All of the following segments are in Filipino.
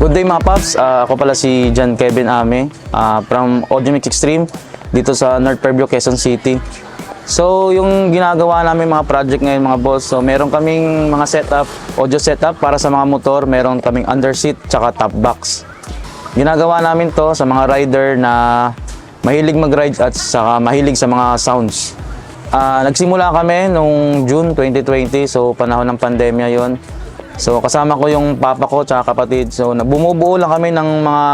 Good day mga paps, Ah, ako pala si John Kevin Ame ah, from Audiomix Extreme dito sa North Pueblo, Quezon City. So yung ginagawa namin mga project ngayon mga boss, so meron kaming mga setup, audio setup para sa mga motor, meron kaming underseat tsaka top box. Ginagawa namin to sa mga rider na mahilig mag-ride at saka mahilig sa mga sounds. Ah, nagsimula kami nung June 2020, so panahon ng pandemya yon. So kasama ko yung papa ko tsaka kapatid. So bumubuo lang kami ng mga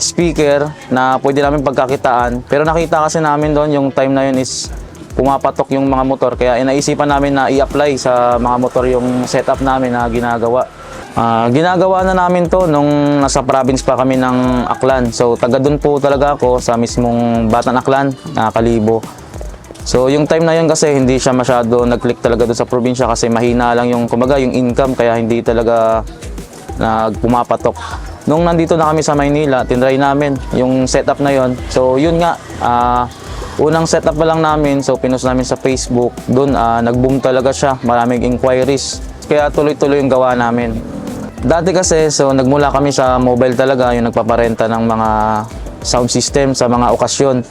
speaker na pwede namin pagkakitaan. Pero nakita kasi namin doon yung time na yun is pumapatok yung mga motor. Kaya inaisipan namin na i-apply sa mga motor yung setup namin na ginagawa. Ah, ginagawa na namin to nung nasa province pa kami ng Aklan. So taga doon po talaga ako sa mismong Batan Aklan, na Kalibo. So yung time na yun kasi hindi siya masyado nag-click talaga doon sa probinsya kasi mahina lang yung kumbaga yung income kaya hindi talaga nagpumapatok. Nung nandito na kami sa Maynila, tinry namin yung setup na yon. So yun nga, ah, unang setup pa lang namin, so pinost namin sa Facebook. Doon ah, nag-boom talaga siya, maraming inquiries. Kaya tuloy-tuloy yung gawa namin. Dati kasi, so nagmula kami sa mobile talaga, yung nagpaparenta ng mga sound system sa mga okasyon.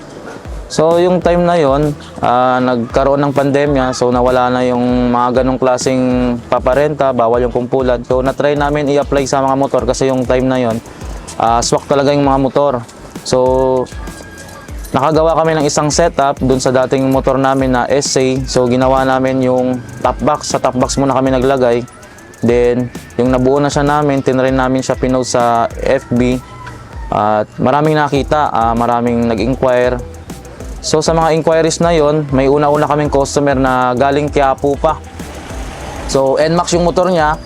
So yung time na yon, ah, nagkaroon ng pandemya, so nawala na yung mga ganong klaseng paparenta, bawal yung kumpulan. So na-try namin i-apply sa mga motor kasi yung time na yon, ah, swak talaga yung mga motor. So nakagawa kami ng isang setup dun sa dating motor namin na SA. So ginawa namin yung top box, sa top box muna kami naglagay. Then yung nabuo na siya namin, tinry namin siya pinost sa FB. At maraming nakita, ah, maraming nag-inquire. So sa mga inquiries na yon, may una-una kaming customer na galing Quiapo pa. So NMAX yung motor niya,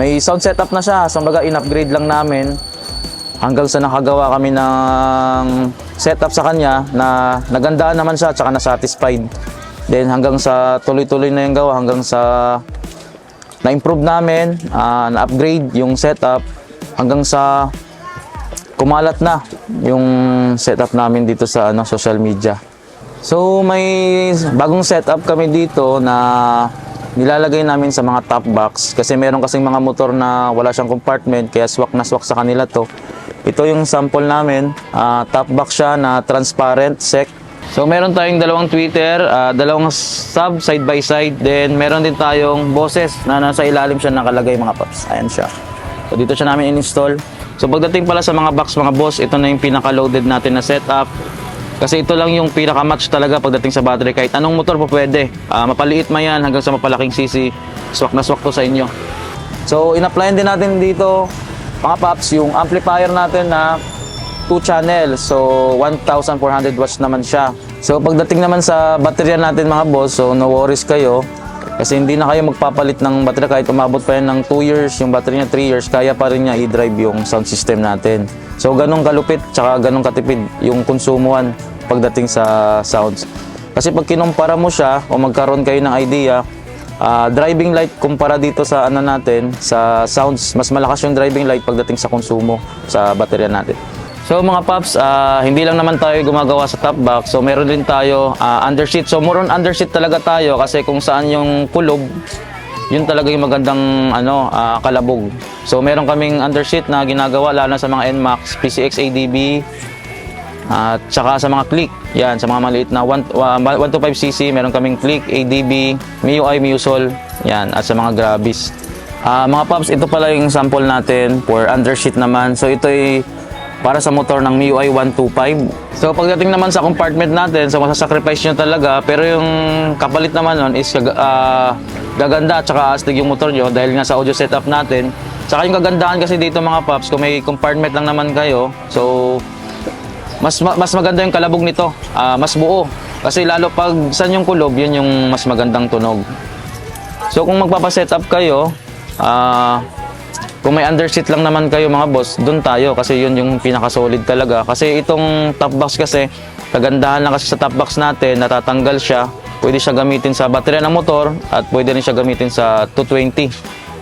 may sound setup na siya. So baga in-upgrade lang namin hanggang sa nakagawa kami ng setup sa kanya na nagandaan naman siya tsaka na-satisfied. Then hanggang sa tuloy-tuloy na yung gawa hanggang sa na-improve namin, ah, na-upgrade yung setup hanggang sa kumalat na yung setup namin dito sa ano social media. So may bagong setup kami dito na nilalagay namin sa mga top box kasi meron kasing mga motor na wala siyang compartment kaya swak na swak sa kanila to. Ito yung sample namin, ah, top box siya na transparent sec. So meron tayong dalawang tweeter, ah, dalawang sub side by side, then meron din tayong boses na nasa ilalim siya nakalagay mga paps. Ayan siya. So dito siya namin in-install. So pagdating pala sa mga box mga boss, ito na yung pinaka-loaded natin na setup. Kasi ito lang yung pinaka-match talaga pagdating sa battery. Kahit anong motor po pwede. Ah, mapaliit man yan hanggang sa mapalaking CC. Swak na swak to sa inyo. So in-applyan din natin dito mga paps yung amplifier natin na 2 channel. So 1,400 watts naman siya. So pagdating naman sa baterya natin mga boss, so no worries kayo. Kasi hindi na kayo magpapalit ng battery kahit umabot pa yan ng 2 years, yung battery niya 3 years, kaya pa rin niya i-drive yung sound system natin. So ganong kalupit, tsaka ganong katipid yung konsumuhan pagdating sa sounds. Kasi pag kinumpara mo siya o magkaroon kayo ng idea, ah, driving light kumpara dito sa ano natin, sa sounds, mas malakas yung driving light pagdating sa konsumo sa baterya natin. So mga paps, ah, hindi lang naman tayo gumagawa sa top box. So meron din tayo ah, underseat. So more on underseat talaga tayo kasi kung saan yung kulob, yun talaga yung magandang ano, ah, kalabog. So meron kaming underseat na ginagawa lalo na sa mga NMAX, PCX ADB, at saka sa mga click. Yan, sa mga maliit na 1 125cc, meron kaming click, ADB, MIUI, MIUSOL, yan, at sa mga Grabis. Ah, mga paps, ito pala yung sample natin for undersheet naman. So ito ay para sa motor ng MIUI 125. So pagdating naman sa compartment natin, so masasacrifice nyo talaga, pero yung kapalit naman nun is ah, gaganda at saka astig yung motor nyo dahil nga sa audio setup natin. Saka yung kagandahan kasi dito mga paps, kung may compartment lang naman kayo, so mas ma- mas maganda yung kalabog nito. Ah, mas buo. Kasi lalo pag saan yung kulob, yun yung mas magandang tunog. So kung magpapa-setup kayo, ah kung may underseat lang naman kayo mga boss, doon tayo kasi yun yung pinaka-solid talaga. Kasi itong top box kasi, kagandahan lang kasi sa top box natin, natatanggal siya. Pwede siya gamitin sa baterya ng motor at pwede rin siya gamitin sa 220.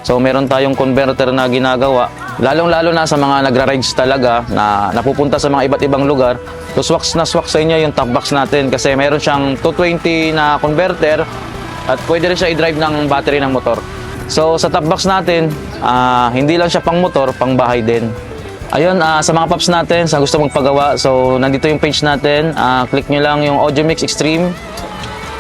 So meron tayong converter na ginagawa. Lalong-lalo na sa mga nagra-rides talaga na napupunta sa mga iba't ibang lugar. So swaks na swak sa inyo yung top box natin kasi meron siyang 220 na converter at pwede rin siya i-drive ng battery ng motor. So sa top box natin, ah, hindi lang siya pang motor, pang bahay din. Ayun, ah, sa mga paps natin, sa gusto magpagawa, so nandito yung page natin. Ah, click nyo lang yung Audio Mix Extreme.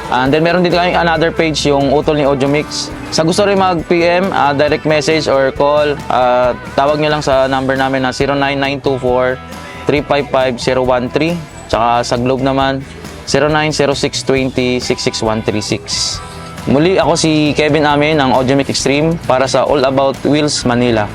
And then meron dito kayong another page, yung utol ni Audio Mix. Sa gusto rin mag-PM, ah, direct message or call, ah, tawag nyo lang sa number namin na 09924-355-013. Tsaka sa Globe naman, 090620-66136. Muli ako si Kevin Amin ng Audio Mix Extreme para sa All About Wheels Manila.